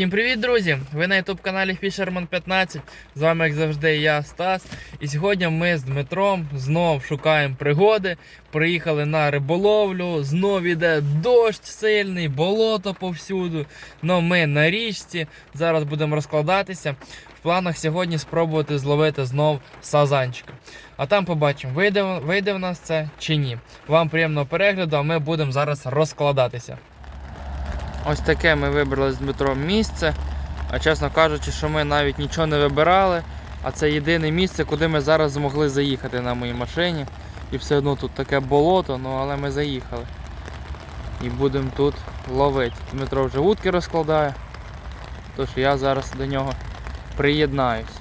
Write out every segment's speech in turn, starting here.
Всім привіт, друзі! Ви на youtube каналі Fisherman 15. З вами, як завжди, я Стас. І сьогодні ми з Дмитром знов шукаємо пригоди. Приїхали на риболовлю. Знов іде дощ сильний, болото повсюду. Но ми на річці. Зараз будемо розкладатися. В планах сьогодні спробувати зловити знов сазанчика. А там побачимо, вийде, вийде в нас це чи ні. Вам приємного перегляду, а ми будемо зараз розкладатися. Ось таке ми вибрали з Дмитром місце. А чесно кажучи, що ми навіть нічого не вибирали. А це єдине місце, куди ми зараз змогли заїхати на моїй машині. І все одно тут таке болото, ну але ми заїхали. І будемо тут ловити. Дмитро вже вудки розкладає. Тож я зараз до нього приєднаюсь.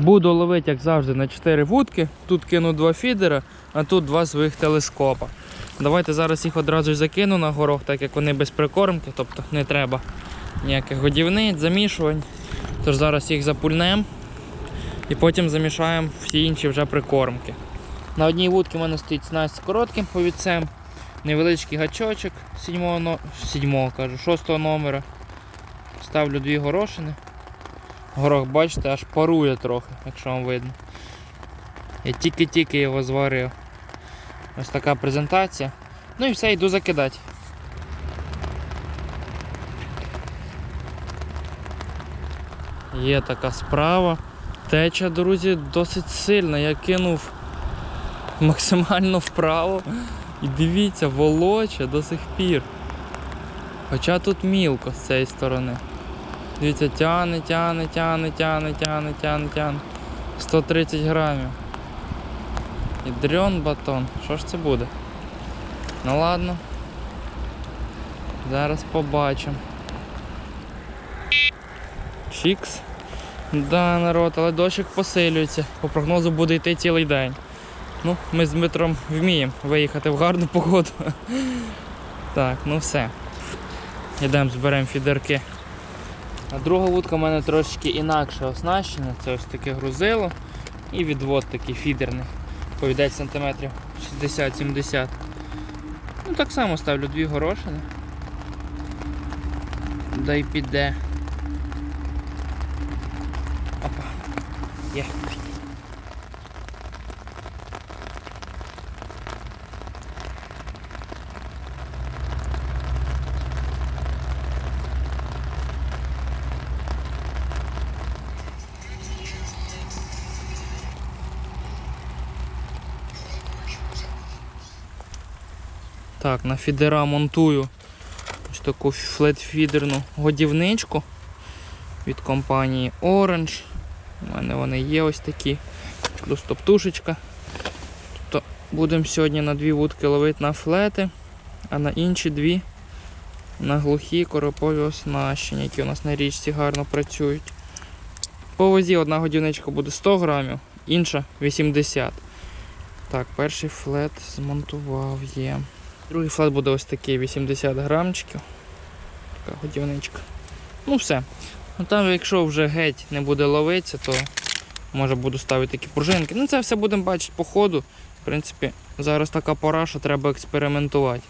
Буду ловити, як завжди, на 4 вудки. Тут кину два фідера, а тут два своїх телескопа. Давайте зараз їх одразу закину на горох, так як вони без прикормки, тобто не треба ніяких годівниць, замішувань. Тож зараз їх запульнемо і потім замішаємо всі інші вже прикормки. На одній вудці в мене стоїть снасть з коротким повідцем, невеличкий гачочок 7, но... 7 кажу, 6 номера. Ставлю дві горошини. Горох, бачите, аж парує трохи, якщо вам видно. Я тільки-тільки його зварив. Ось така презентація. Ну і все, йду закидати. Є така справа. Теча, друзі, досить сильна. Я кинув максимально вправо. І дивіться, волоче до сих пір. Хоча тут мілко з цієї сторони. Дивіться, тяне, тяне, тяне, тяне, тяне, тяне, тяне. 130 грамів. І дрьон батон. Що ж це буде? Ну ладно. Зараз побачимо. Чікс. Да, народ, але дощик посилюється. По прогнозу буде йти цілий день. Ну, ми з Дмитром вміємо виїхати в гарну погоду. Так, ну все. Йдемо зберемо фідерки. А друга вудка в мене трошечки інакше оснащена. Це ось таке грузило і відвод такий фідерний. Повідець сантиметрів 60-70. Ну так само ставлю дві горошини. Дай піде. Опа. Є. Так, на фідера монтую ось таку флетфідерну годівничку від компанії Orange. У мене вони є ось такі. Плюс топтушечка. Тобто будемо сьогодні на дві вудки ловити на флети, а на інші дві на глухі коропові оснащення, які у нас на річці гарно працюють. По вазі одна годівничка буде 100 грамів, інша 80. Так, перший флет змонтував є. Другий флет буде ось такий 80 грамчиків. Така годівничка. Ну все. Ну Там, якщо вже геть не буде ловитися, то може буду ставити такі пружинки. Ну це все будемо бачити по ходу. В принципі, зараз така пора, що треба експериментувати.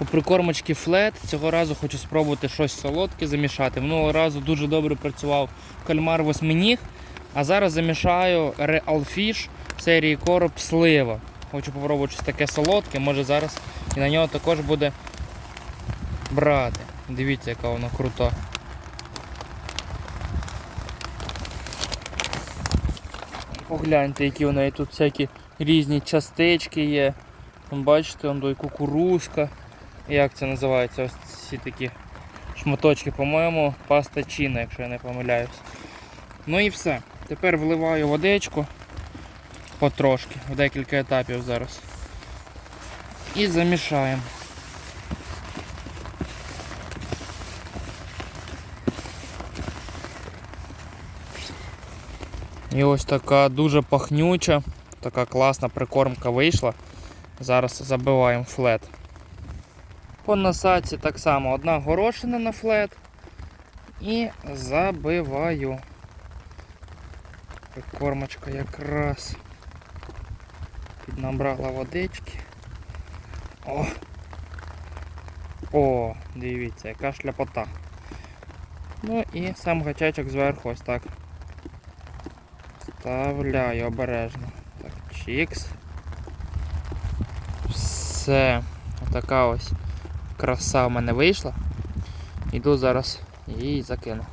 У прикормочки флет. Цього разу хочу спробувати щось солодке замішати. Минулого разу дуже добре працював кальмар восьминіг, а зараз замішаю Real Fish серії короб слива. Хочу попробувати щось таке солодке, може зараз і на нього також буде брати. Дивіться, яка вона крута. Погляньте, які у неї тут всякі різні частички є. Бачите, вон і кукурузка. Як це називається? Ось ці такі шматочки, по-моєму, паста чіна, якщо я не помиляюсь. Ну і все. Тепер вливаю водичку потрошки, в декілька етапів зараз. І замішаємо. І ось така дуже пахнюча, така класна прикормка вийшла. Зараз забиваємо флет. По насадці так само одна горошина на флет і забиваю. Прикормочка якраз піднабрала водички. О! О, дивіться, яка шляпота. Ну і сам гачечок зверху ось так. Вставляю обережно. Так, чікс. Все. Отака ось краса в мене вийшла. Іду зараз її закину.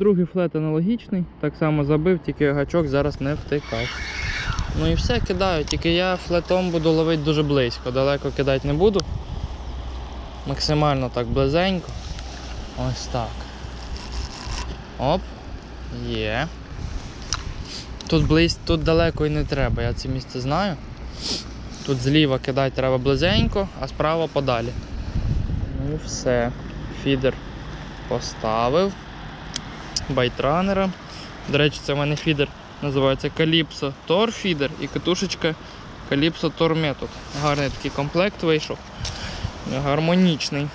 Другий флет аналогічний, так само забив, тільки гачок зараз не втикав. Ну і все кидаю, тільки я флетом буду ловити дуже близько, далеко кидати не буду. Максимально так близенько. Ось так. Оп. Є. Тут близь, тут далеко і не треба, я це місце знаю. Тут зліва кидати треба близенько, а справа подалі. Ну все. Фідер поставив. Байтранера. До речі, це в мене фідер називається Calypso Tor Feeder і катушечка Calypso Tor Method. Гарний такий комплект вийшов. Гармонічний.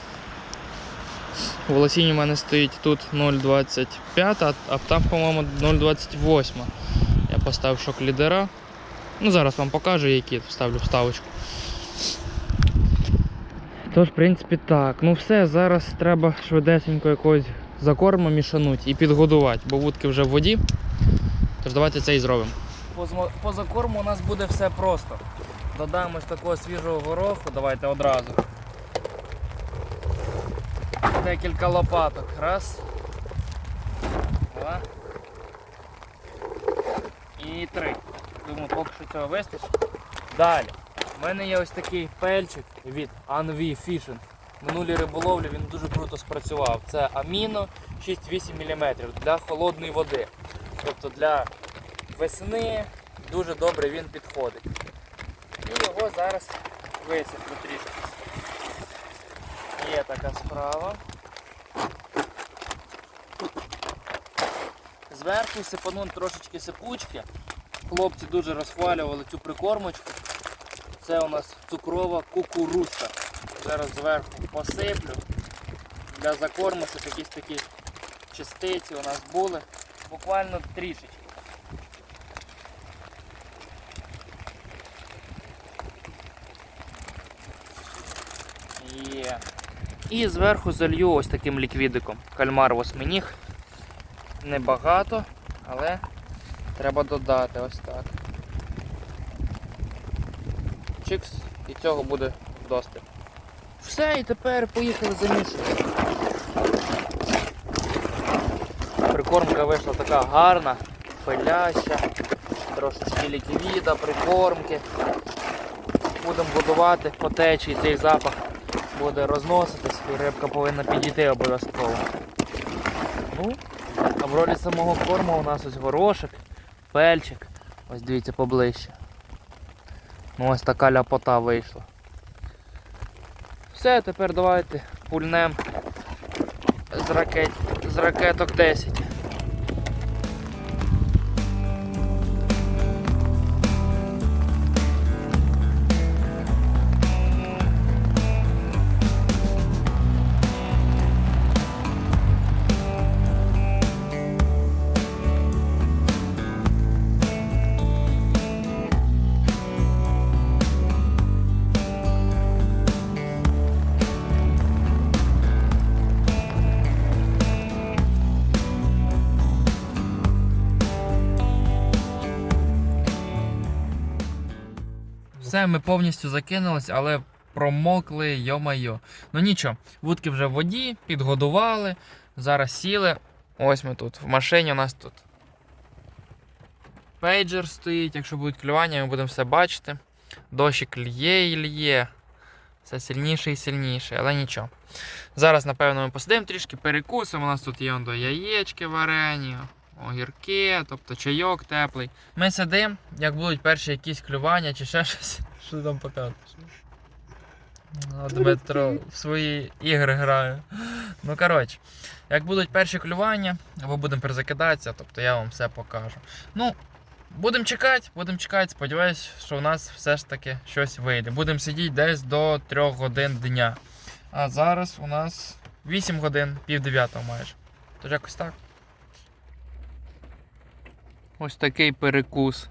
У волосінні в мене стоїть тут 0,25, а, а там, по-моєму, 0,28. Я поставив шок лідера. Ну, зараз вам покажу, які вставлю вставочку. Тож, в принципі, так. Ну все, зараз треба швидесенько якогось закорму мішануть і підгодувати, бо вудки вже в воді. Тож давайте це і зробимо. По, змо- по закорму у нас буде все просто. Додамо ось такого свіжого гороху, давайте одразу. Декілька лопаток. Раз. Два. І три. Думаю, поки що цього вистачить. Далі. У мене є ось такий пельчик від Anvi Fishing. Минулій риболовлі він дуже круто спрацював. Це аміно 6-8 мм для холодної води. Тобто для весни дуже добре він підходить. І його зараз висиплю трішки. Є така справа. Зверху сипану трошечки сипучки. Хлопці дуже розхвалювали цю прикормочку. Це у нас цукрова кукурузка. Зараз зверху посиплю. Для закорму, щоб якісь такі частиці у нас були. Буквально трішечки. Є. І зверху залью ось таким ліквідиком. Кальмар восьминіг. Небагато, але треба додати ось так. Чикс, і цього буде вдосталь. Все, і тепер поїхали замішувати. Прикормка вийшла така гарна, пиляща, трошечки ліквіда, прикормки. Будемо будувати по течії, цей запах буде розноситись і рибка повинна підійти обов'язково. Ну, а в ролі самого корму у нас ось горошик, пельчик. Ось дивіться поближче. Ну ось така ляпота вийшла. Все, тепер давайте пульнем з, ракет, з ракеток 10. Все, ми повністю закинулись, але промокли, йо-майо. Ну нічого, вудки вже в воді, підгодували, зараз сіли. Ось ми тут. В машині у нас тут пейджер стоїть. Якщо будуть клювання, ми будемо все бачити. Дощик лє і лє. Все сильніше і сильніше, але нічого. Зараз, напевно, ми посидимо трішки, перекусимо. У нас тут є яєчки варені, огірки, тобто чайок теплий. Ми сидимо, як будуть перші якісь клювання чи ще щось. Що там показуєш? А Дмитро в свої ігри грає. Ну, коротше, як будуть перші клювання, або будемо перезакидатися, тобто я вам все покажу. Ну, будемо чекати, будемо чекати. Сподіваюсь, що у нас все ж таки щось вийде. Будемо сидіти десь до 3 годин дня. А зараз у нас 8 годин, пів дев'ятого майже. Тож якось так. Ось такий перекус.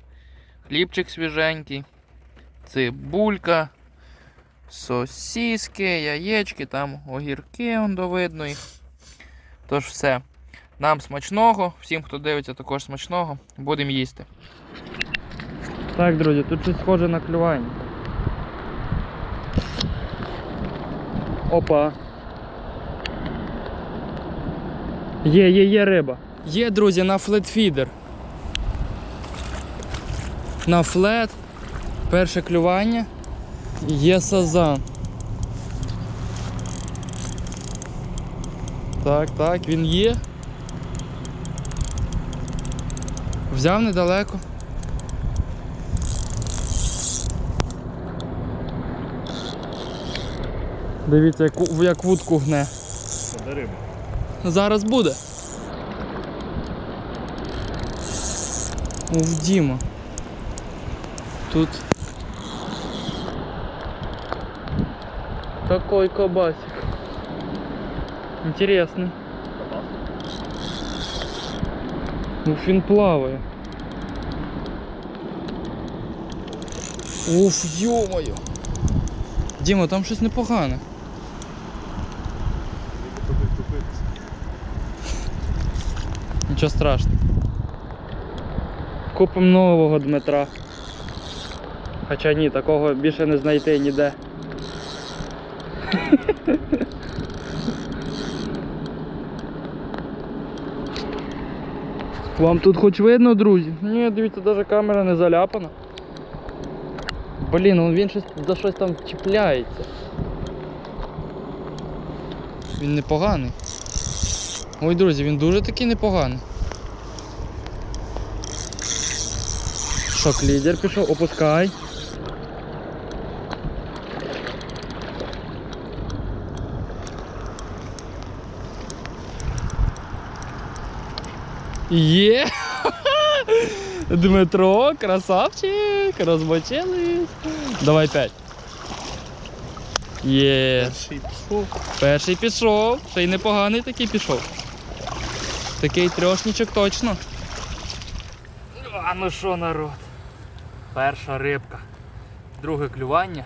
Хлібчик свіженький, цибулька, сосиски, яєчки, там огірки он до видно їх. Тож все. Нам смачного, всім, хто дивиться, також смачного. Будемо їсти. Так, друзі, тут щось схоже на клювання. Опа. Є, є, є риба. Є, друзі, на флетфідер. На флет. Перше клювання. Є сазан. Так, так, він є. Взяв недалеко. Дивіться, як, як вудку гне. Це риба. Зараз буде. Діма. Тут. Такой кабасик. Интересный. Уф, він плаває. Уф, йомаю. Діма, там щось непогане. Тобі втопитися. Нічого страшного. Купимо нового Дмитра. Хоча ні, такого більше не знайти ніде. Вам тут хоч видно, друзі? Ні, дивіться, навіть камера не заляпана. Блін, он він щось за щось там чіпляється. Він непоганий. Ой, друзі, він дуже такий непоганий. Шок лідер пішов, опускай. Є! Дмитро, красавчик, розмочились. Давай п'ять. Є. Перший пішов. Перший пішов, ще й непоганий такий пішов. Такий трьошнічок точно. А ну що, народ? Перша рибка. Друге клювання.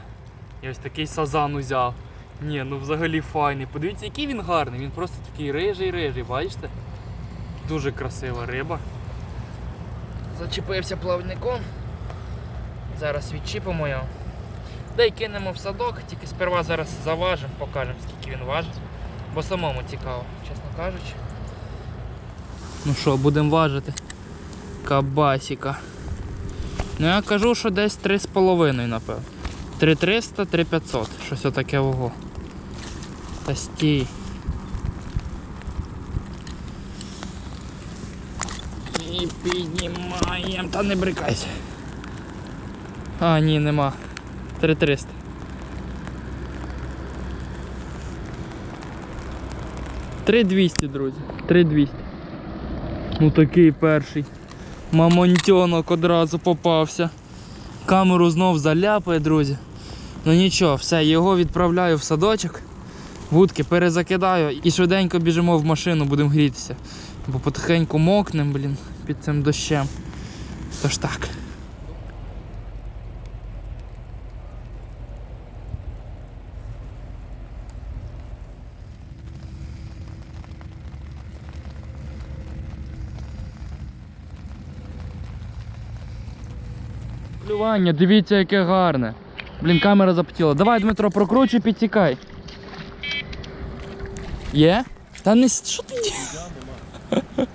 І ось такий сазан узяв. Ні, ну взагалі файний. Подивіться, який він гарний. Він просто такий рижий-рижий, бачите? Дуже красива риба. Зачепився плавником. Зараз відчіпимо його. Да й кинемо в садок, тільки сперва зараз заважимо, покажемо скільки він важить. Бо самому цікаво, чесно кажучи. Ну що, будемо важити. Кабасіка. Ну я кажу, що десь 3,5, напевно. 3300, 3500. Щось отаке ого. Та стій. Піднімаємо. Та не брикайся. А, ні, нема. 3300. Три 200, друзі. 3200. Ну такий перший. Мамонтьонок одразу попався. Камеру знов заляпає, друзі. Ну нічого, все, його відправляю в садочок. Вудки перезакидаю і швиденько біжимо в машину, будемо грітися. Бо потихеньку мокнем, блін, під цим дощем. Тож так. Клювання, дивіться, яке гарне. Блін, камера запотіла. Давай, Дмитро, прокручуй, підтікай. Є? Та не що ти?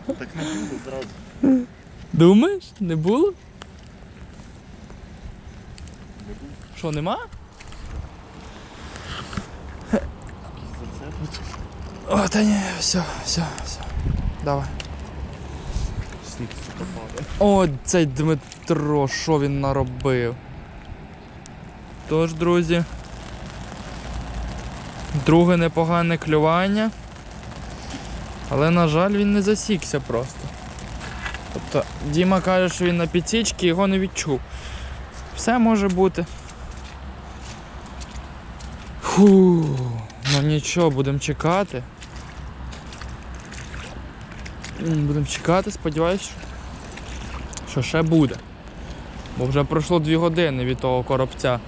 Так не було зразу. Думаєш? Не було? Що, нема? О, та ні, все, все, все. Давай. О, цей Дмитро, що він наробив. Тож, друзі, Друге непогане клювання. Але, на жаль, він не засікся просто. Тобто Діма каже, що він на підсічці його не відчув. Все може бути. Фу, ну нічого, будемо чекати. Будемо чекати, сподіваюсь, що ще буде. Бо вже пройшло 2 години від того коробця.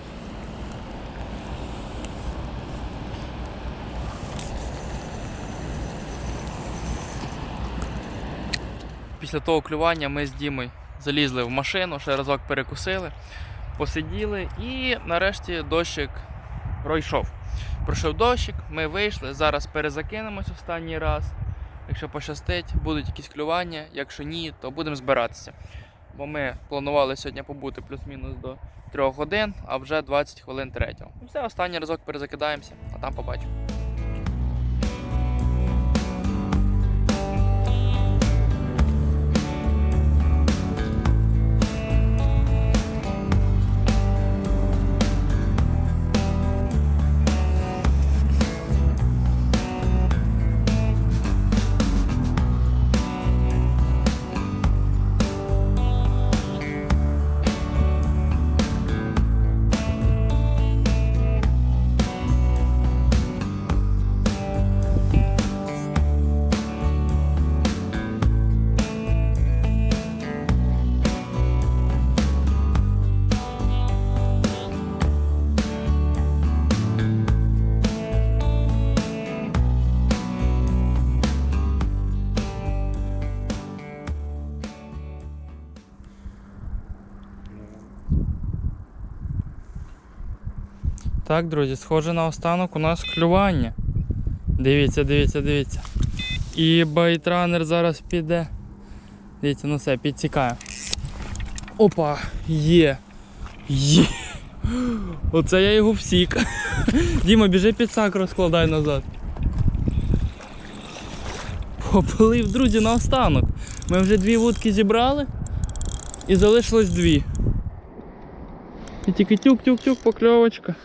Після того клювання ми з Дімою залізли в машину, ще разок перекусили, посиділи і нарешті дощик пройшов. Пройшов дощик, ми вийшли, зараз перезакинемось останній раз. Якщо пощастить, будуть якісь клювання, якщо ні, то будемо збиратися. Бо ми планували сьогодні побути плюс-мінус до 3 годин, а вже 20 хвилин третього. Все, останній разок перезакидаємося, а там побачимо. Так, друзі, схоже на останок у нас клювання. Дивіться, дивіться, дивіться. І байтранер зараз піде. Дивіться, ну все, підсікає. Опа, є. Є. Оце я його всік. Діма, біжи підсак розкладай назад. Попилив, друзі, на останок. Ми вже дві вудки зібрали і залишилось дві. І тільки тюк-тюк-тюк покльовочка.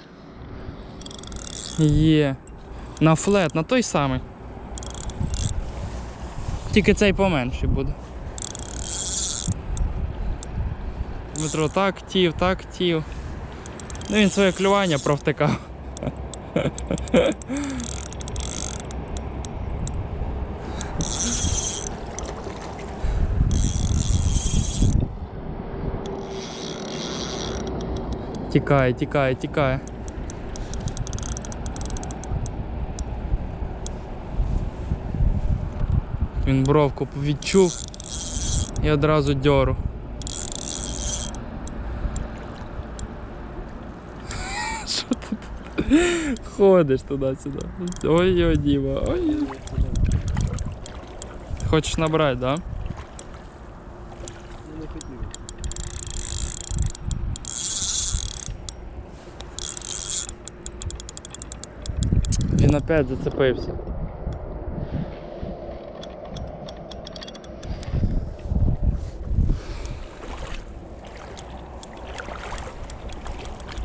Є. На флет, на той самий. Тільки цей поменший буде. Дмитро так тів, так тів. Ну він своє клювання провтикав. Тікає, тікає, тікає. Він бровку відчув і одразу дьору. Що ти тут ходиш туди-сюди? Ой-ой, Діма, ой. Хочеш набрати, да? Не хотів. Він опять зацепився.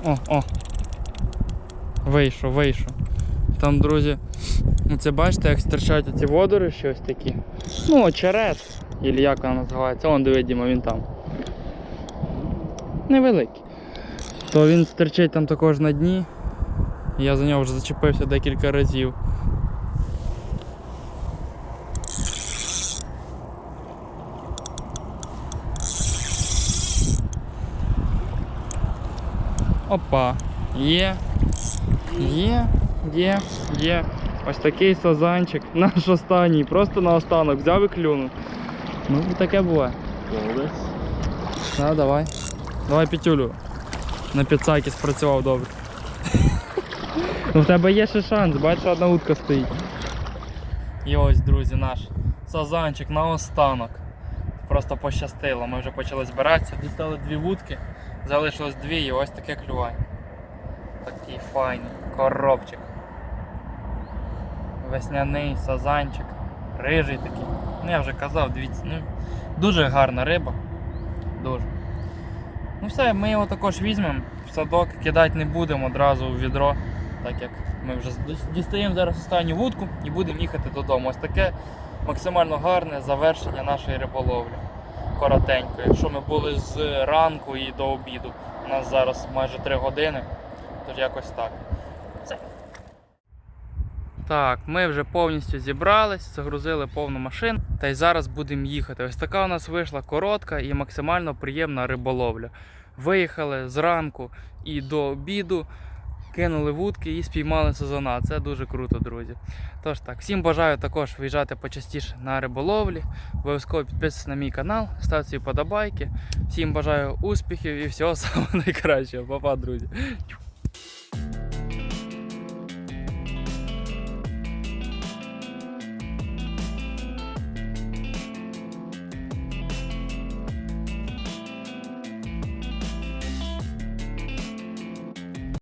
О, о. Вийшов, вийшов. Там, друзі, це бачите, як стирчать ці водорощі ось такі. Ну, очерет, Ілі як вона називається. Вон диви, Діма, він там. Невеликий. То він стирчить там також на дні. Я за нього вже зачепився декілька разів. Опа, є, є, є, є. Ось такий сазанчик, наш останній, просто на останок взяв і клюнув. Ну, і таке буває. Молодець. Да, давай. Давай п'ятюлю. На підсакі спрацював добре. Ну в тебе є ще шанс, бачиш, одна утка стоїть. І ось, друзі, наш сазанчик на останок. Просто пощастило. Ми вже почали збиратися, дістали дві вудки, залишилось дві і ось таке клювання. Такий файний коробчик. Весняний сазанчик, рижий такий. Ну я вже казав, дивіться, ну дуже гарна риба. Дуже. Ну все, ми його також візьмемо в садок, кидати не будемо одразу в відро. так як ми вже дістаємо зараз останню вудку і будемо їхати додому. Ось таке максимально гарне завершення нашої риболовлі. Коротенько. Якщо ми були з ранку і до обіду, у нас зараз майже 3 години, тож якось так. Так, ми вже повністю зібрались, загрузили повну машину та й зараз будемо їхати. Ось така у нас вийшла коротка і максимально приємна риболовля. Виїхали зранку і до обіду, кинули вудки і спіймали сезона. Це дуже круто, друзі. Тож так, всім бажаю також виїжджати почастіше на риболовлі. Обов'язково підписуйтесь на мій канал, ставте свої подобайки. Всім бажаю успіхів і всього самого найкращого. Па-па, друзі.